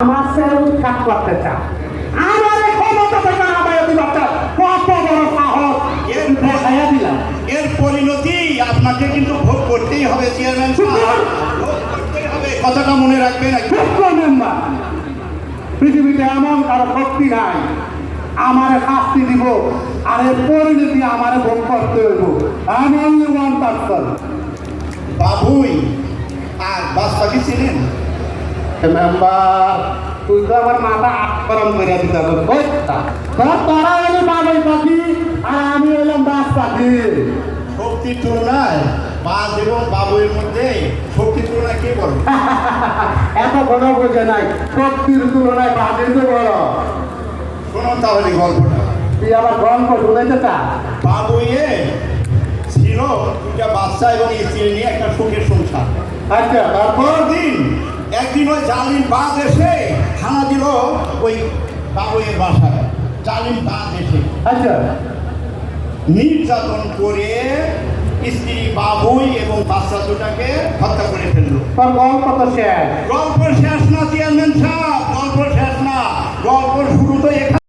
আমার ছেলে উৎখাত করতে আমার ক্ষমতা থেকে দিবার চায় কত বড় সাহস। এর দেখাইয়া দিলাম। এর পরিণতি আপনাকে কিন্তু ভোগ করতেই হবে চেয়ারম্যান ভোগ করতেই হবে। কথাটা মনে রাখবেন মেম্বার পৃথিবীতে এমন কারও শক্তি নাই। আমারে শাস্তি দিব আর এর পরিণতি আমারে ভোগ করতে হইব। আমি ওয়ান পার্সন বাবুই আর বাসপাখি ছিলেন? মেম্বার তুই তো আমার মাথা আটকরণ করে দিতে হবে তোরা এলি বাবাই পাখি আর আমি এলাম দাস পাখি। শক্তির তুলনায় বাস এবং বাবুয়ের মধ্যে শক্তির তুলনায় কে বড় এত বড় বোঝে নাই শক্তির তুলনায় বাজে তো বড়। শোনো তাহলে গল্পটা। তুই আবার গল্প শুনেছে তা বাবুয়ে ছিল দুটা বাচ্চা এবং স্ত্রী নিয়ে একটা সুখের সংসার। আচ্ছা তারপর? পরদিন একদিন ওই জালিম বাদ এসে হানা দিল ওই বাবুয়ের বাসায়। জালিম বাদ এসে। আচ্ছা। নির্যাতন করে স্ত্রী বাবুই এবং বাচ্চা দুটাকে হত্যা করে ফেলল। গল্প তো শেষ। গল্প শেষ।